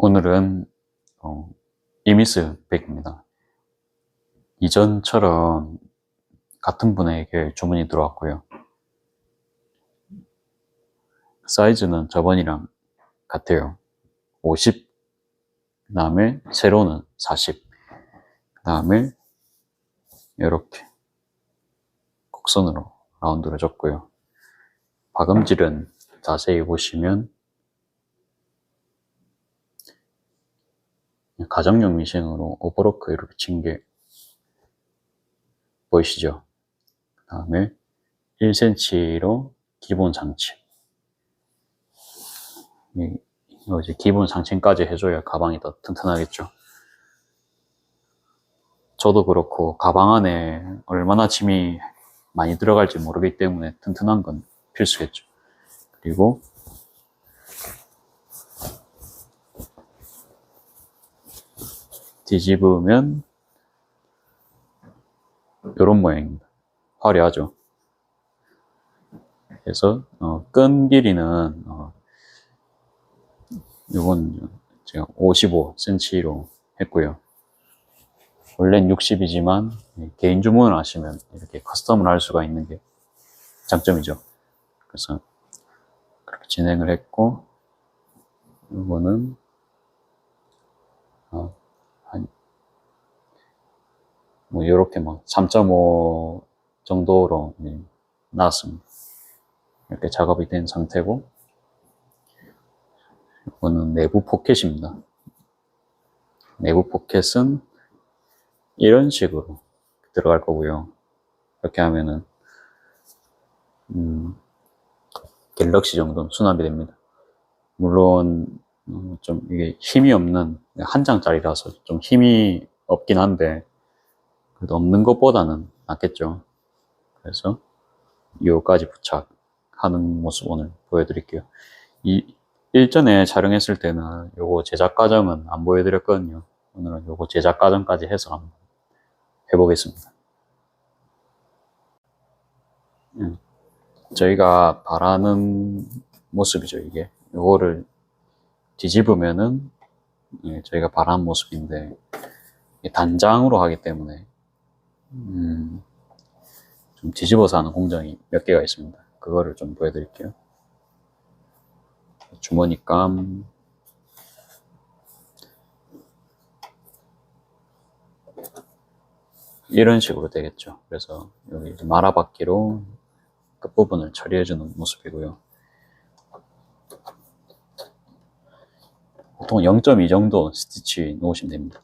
오늘은 어, 이미스 백입니다. 이전처럼 같은 분에게 주문이 들어왔고요. 사이즈는 저번이랑 같아요. 50, 그 다음에 세로는 40, 그 다음에 이렇게 곡선으로 라운드를 줬고요. 박음질은 자세히 보시면 가정용 미싱으로 오버로크 이렇게 친 게 보이시죠? 그 다음에 1cm로 기본. 이- 이거 이제 기본 상체까지 해줘야 가방이 더 튼튼하겠죠. 저도 그렇고 가방 안에 얼마나 짐이 많이 들어갈지 모르기 때문에 튼튼한 건 필수겠죠. 그리고 뒤집으면 이런 모양입니다. 화려하죠. 그래서 어, 끈 길이는 어, 이건 제가 55cm로 했고요. 원래는 60이지만 개인 주문을 하시면 이렇게 커스텀을 할 수가 있는 게 장점이죠. 그래서 그렇게 진행을 했고 이거는 어, 한, 뭐, 요렇게 막, 3.5 정도로 네, 나왔습니다. 이렇게 작업이 된 상태고, 이거는 내부 포켓입니다. 내부 포켓은 이런 식으로 들어갈 거고요. 이렇게 하면은, 음, 갤럭시 정도는 수납이 됩니다. 물론, 어, 좀 이게 힘이 없는 한 장짜리라서 좀 힘이 없긴 한데 그래도 없는 것보다는 낫겠죠. 그래서 요까지 부착하는 모습 오늘 보여드릴게요. 이 일전에 촬영했을 때는 요거 제작 과정은 안 보여드렸거든요. 오늘은 요거 제작 과정까지 해서 한번 해보겠습니다. 음, 저희가 바라는 모습이죠, 이게. 요거를 뒤집으면은 예, 저희가 바라는 모습인데 단장으로 하기 때문에 음, 좀 뒤집어서 하는 공정이 몇 개가 있습니다. 그거를 좀 보여드릴게요. 주머니감 이런 식으로 되겠죠. 그래서 여기 마라바퀴로 끝부분을 처리해주는 모습이고요. 보통 0.2 정도 스티치 놓으시면 됩니다.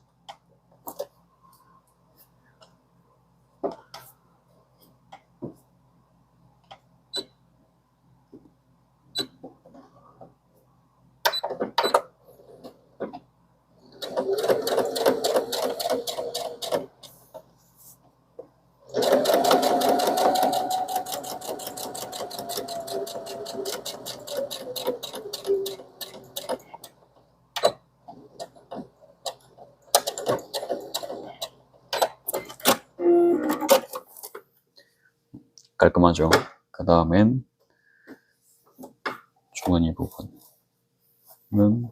깔끔하죠. 그 다음엔 주머니 부분은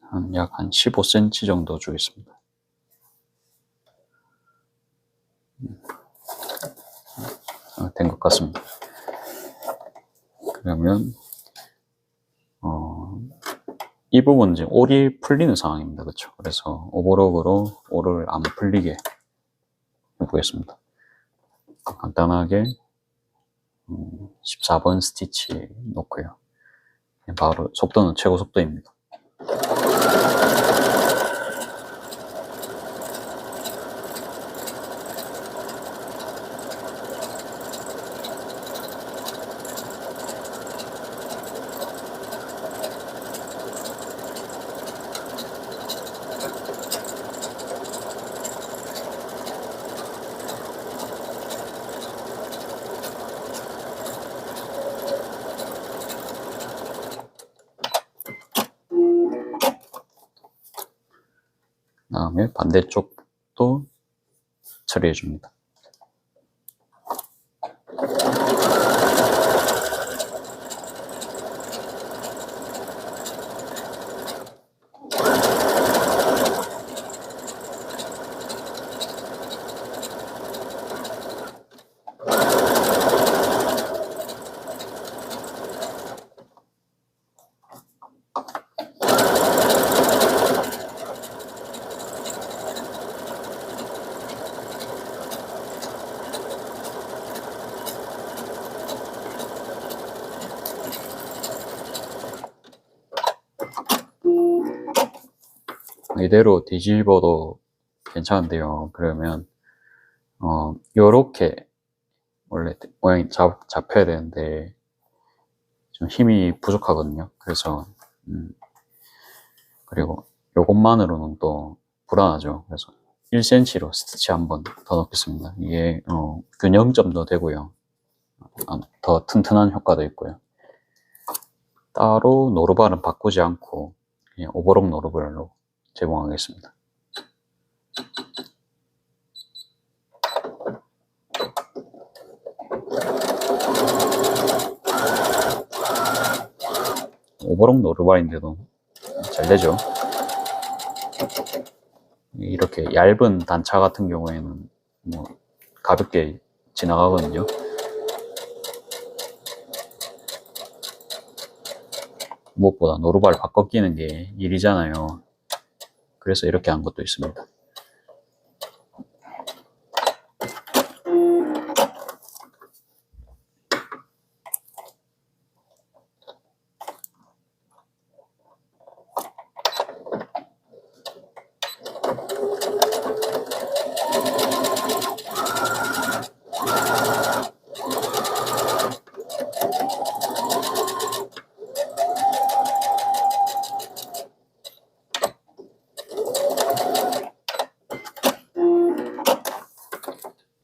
한약한 15cm 정도 주겠습니다. 된 것 같습니다. 그러면 어, 이 부분은 이제 올이 풀리는 상황입니다. 그렇죠? 그래서 오버록으로 올을 안 풀리게 해 보겠습니다. 간단하게 음, 14번 스티치 놓고요. 바로 속도는 최고 속도입니다. 다음에 반대쪽도 처리해 줍니다. 이대로 뒤집어도 괜찮은데요. 그러면 어 요렇게 원래 모양이 잡, 잡혀야 되는데 좀 힘이 부족하거든요. 그래서 음, 그리고 요것만으로는 또 불안하죠. 그래서 1cm로 스티치 한 번 더 넣겠습니다. 이게 어, 균형점도 되고요. 아, 더 튼튼한 효과도 있고요. 따로 노루발은 바꾸지 않고 그냥 오버록 노루발로 제공하겠습니다. 오버록 노루발인데도 잘 되죠. 이렇게 얇은 단차 같은 경우에는 뭐 가볍게 지나가거든요. 무엇보다 노루발 바꿔 끼는 게 일이잖아요. 그래서 이렇게 한 것도 있습니다.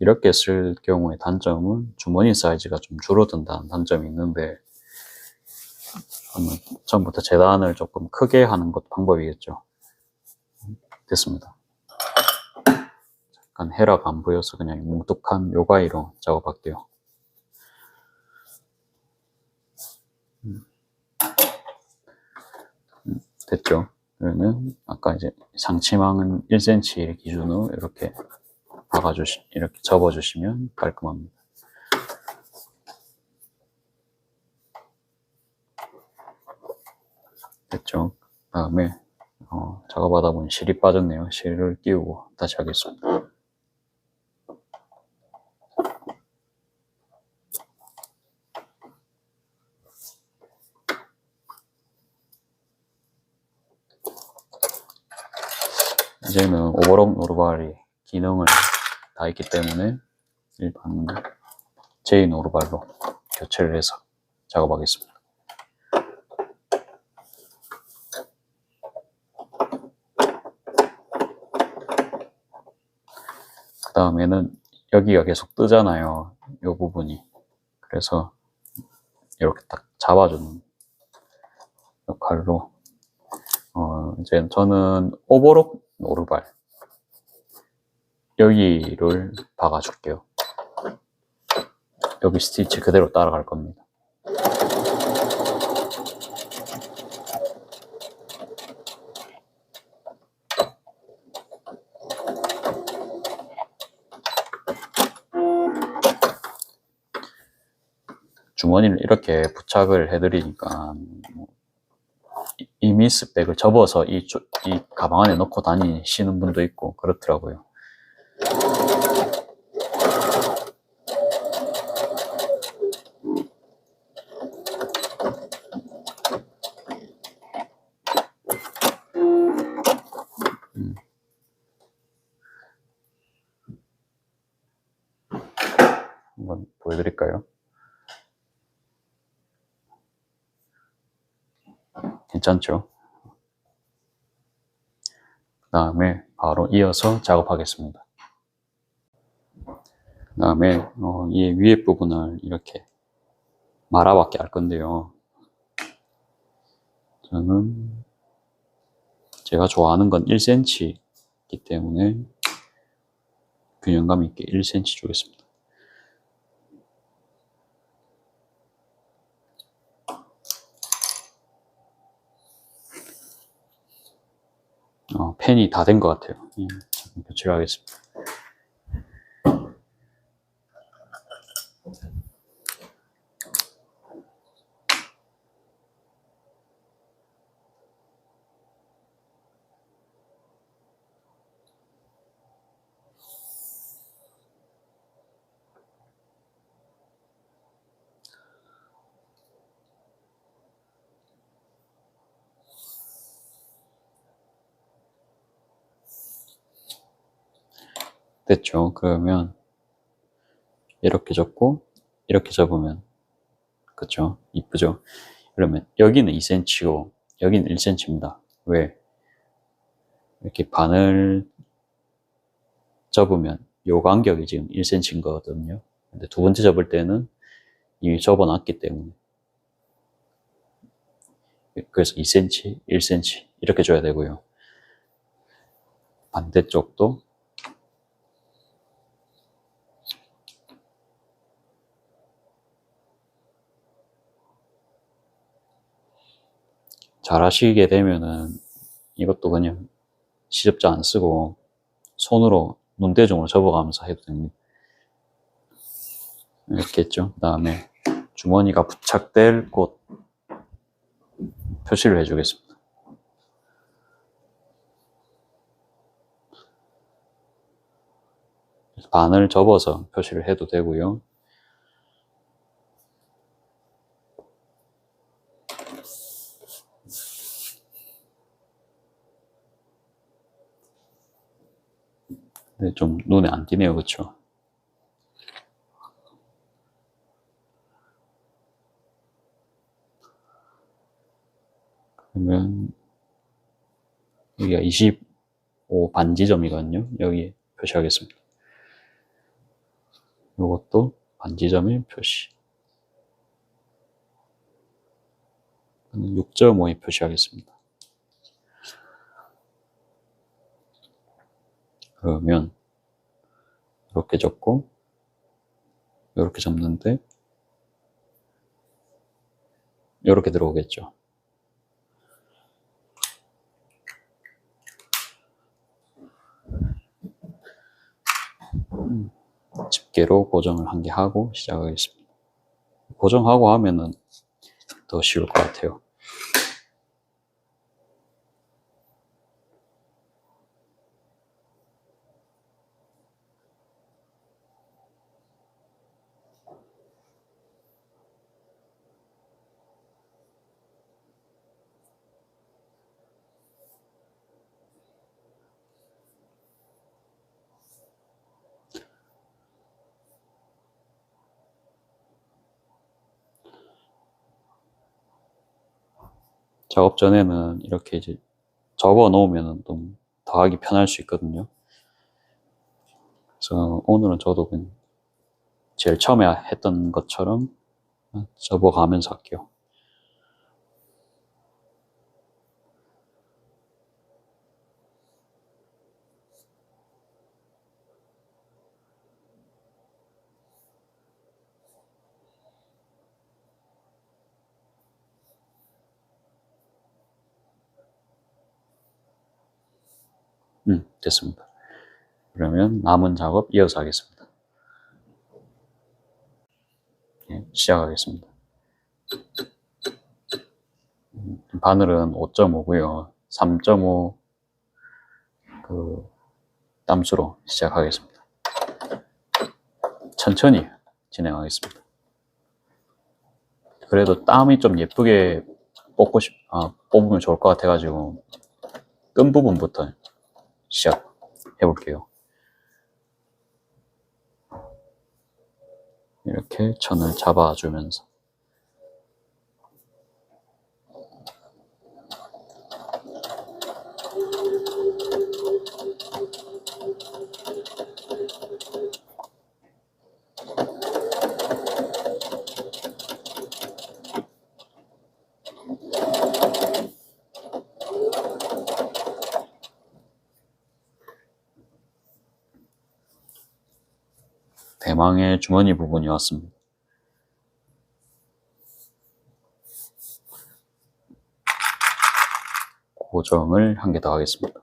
이렇게 쓸 경우의 단점은 주머니 사이즈가 좀 줄어든다는 단점이 있는데 처음부터 재단을 조금 크게 하는 것도 방법이겠죠. 됐습니다. 약간 헤라가 안 보여서 그냥 뭉툭한 요가이로 작업할게요. 됐죠? 그러면 아까 이제 상치망은 1cm 기준으로 이렇게 박아주시, 이렇게 접어주시면 깔끔합니다. 됐죠? 다음에 어, 작업하다 보니 실이 빠졌네요. 실을 끼우고 다시 하겠습니다. 이제는 오버록 노루발이 기능을 다 있기 때문에 일반 제이 노루발로 교체를 해서 작업하겠습니다. 그 다음에는 여기가 계속 뜨잖아요. 이 부분이. 그래서 이렇게 딱 잡아주는 역할로 어, 이제 저는 오버록 노루발 여기를 박아줄게요. 여기 스티치 그대로 따라갈 겁니다. 주머니를 이렇게 부착을 해드리니까 뭐 이- 이 미스백을 접어서 이, 조- 이 가방 안에 넣고 다니시는 분도 있고 그렇더라고요. 음. 한번 보여드릴까요? 괜찮죠? 그 다음에 바로 이어서 작업하겠습니다. 그 다음에 어, 이 위에 부분을 이렇게 말아받게 할 건데요. 저는 제가 좋아하는 건 1cm이기 때문에 균형감 있게 1cm 주겠습니다. 어, 펜이 다 된 것 같아요. 예, 교체를 하겠습니다. 됐죠. 그러면 이렇게 접고 이렇게 접으면 그쵸? 이쁘죠? 그러면 여기는 2cm고 여기는 1cm입니다. 왜? 이렇게 반을 접으면 요 간격이 지금 1cm인 거거든요. 근데 두 번째 접을 때는 이미 접어놨기 때문에 그래서 2cm, 1cm 이렇게 줘야 되고요. 반대쪽도 잘 하시게 되면은 이것도 그냥 시접자 안 쓰고 손으로 눈대중으로 접어가면서 해도 됩니다. 이렇게 했죠. 그 다음에 주머니가 부착될 곳 표시를 해주겠습니다. 반을 접어서 표시를 해도 되고요. 근데 좀 눈에 안 띄네요, 그쵸? 그러면 여기가 25 반지점이거든요. 여기 표시하겠습니다. 이것도 반지점의 표시. 6.5에 표시하겠습니다. 그러면 이렇게 접고 이렇게 접는데 이렇게 들어오겠죠. 음, 집게로 고정을 한 개 하고 시작하겠습니다. 고정하고 하면은 더 쉬울 것 같아요. 작업 전에는 이렇게 이제 적어 놓으면 좀 더 하기 편할 수 있거든요. 그래서 오늘은 저도 제일 처음에 했던 것처럼 접어가면서 할게요. 음, 됐습니다. 그러면 남은 작업 이어서 하겠습니다. 예, 시작하겠습니다. 음, 바늘은 5.5고요. 3.5 그 땀수로 시작하겠습니다. 천천히 진행하겠습니다. 그래도 땀이 좀 예쁘게 뽑고 싶, 아, 뽑으면 좋을 것 같아가지고 끈 부분부터 시작 해 볼게요. 이렇게 천을 잡아주면서 대망의 주머니 부분이 왔습니다. 고정을 한 개 더 하겠습니다.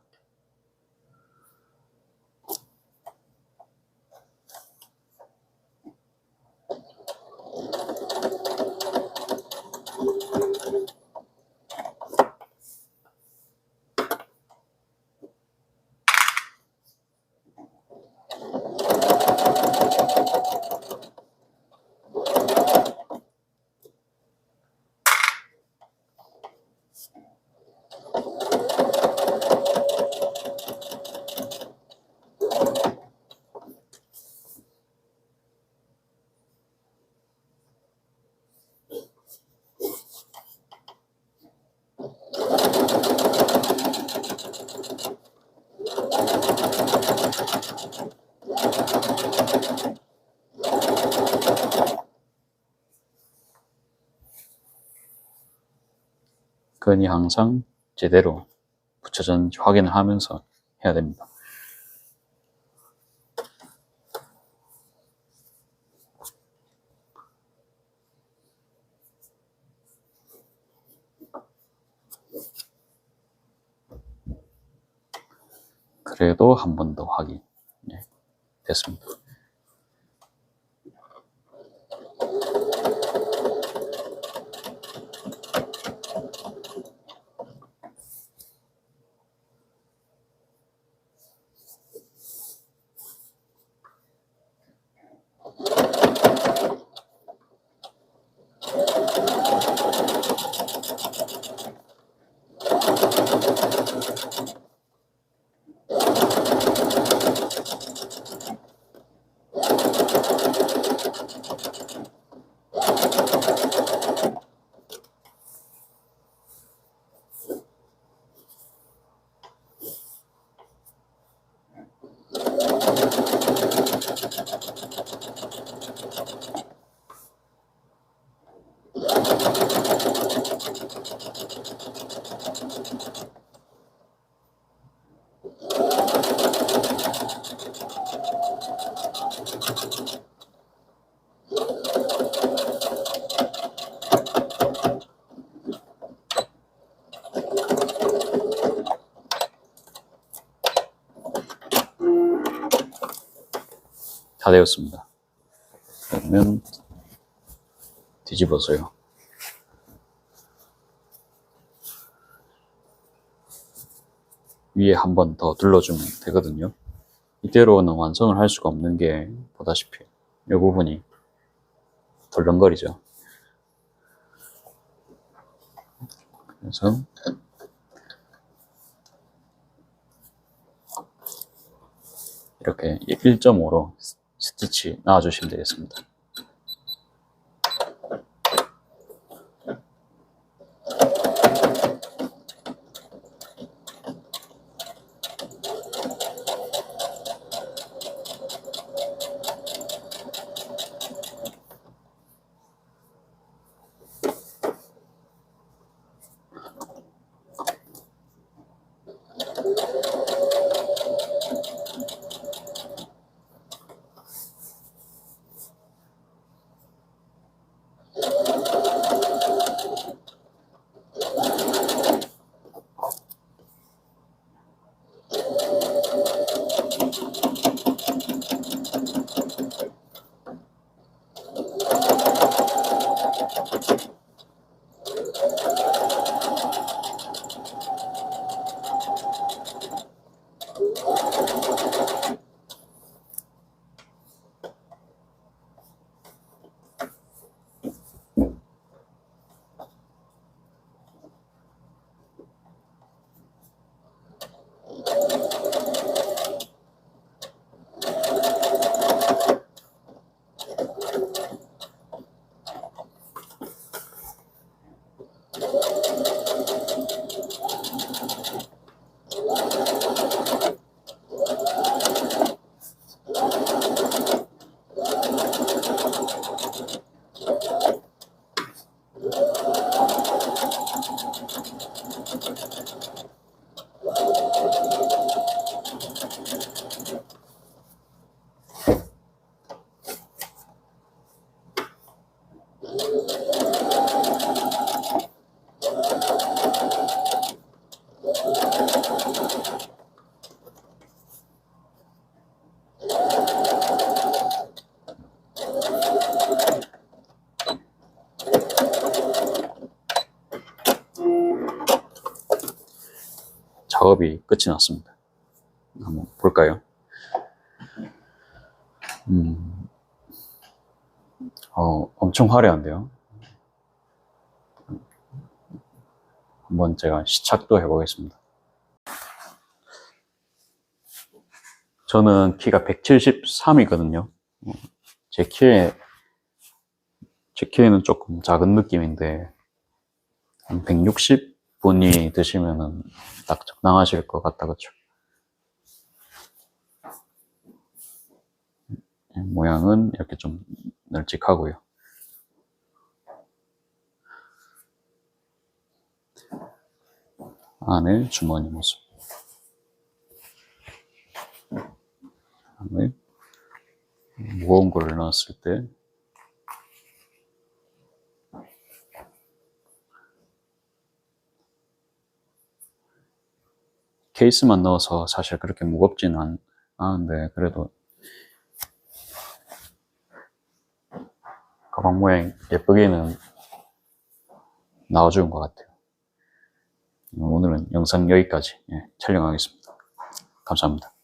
끈이 항상 제대로 붙여졌는지 확인을 하면서 해야 됩니다. 그래도 한 번 더 확인 예, 됐습니다. 다 되었습니다. 그러면 뒤집어서요. 위에 한 번더 눌러주면 되거든요. 이대로는 완성을 할 수가 없는 게 보다시피 이 부분이 덜렁거리죠. 그래서 이렇게 1.5로 스티치 놔주시면 되겠습니다. 작업이 끝이 났습니다. 한번 볼까요? 음, 어, 엄청 화려한데요. 한번 제가 시착도 해보겠습니다. 저는 키가 173이거든요. 제 키에, 제 키에는 조금 작은 느낌인데, 한 160 분이 드시면은 딱 적당하실 것 같다, 그쵸? 모양은 이렇게 좀 널찍하고요. 안에 주머니 모습. 다음에 무거운 거를 넣었을 때 케이스만 넣어서 사실 그렇게 무겁지는 않, 않은데 그래도 가방 모양 예쁘게는 나와주는 것 같아요. 오늘은 영상 여기까지 예, 촬영하겠습니다. 감사합니다.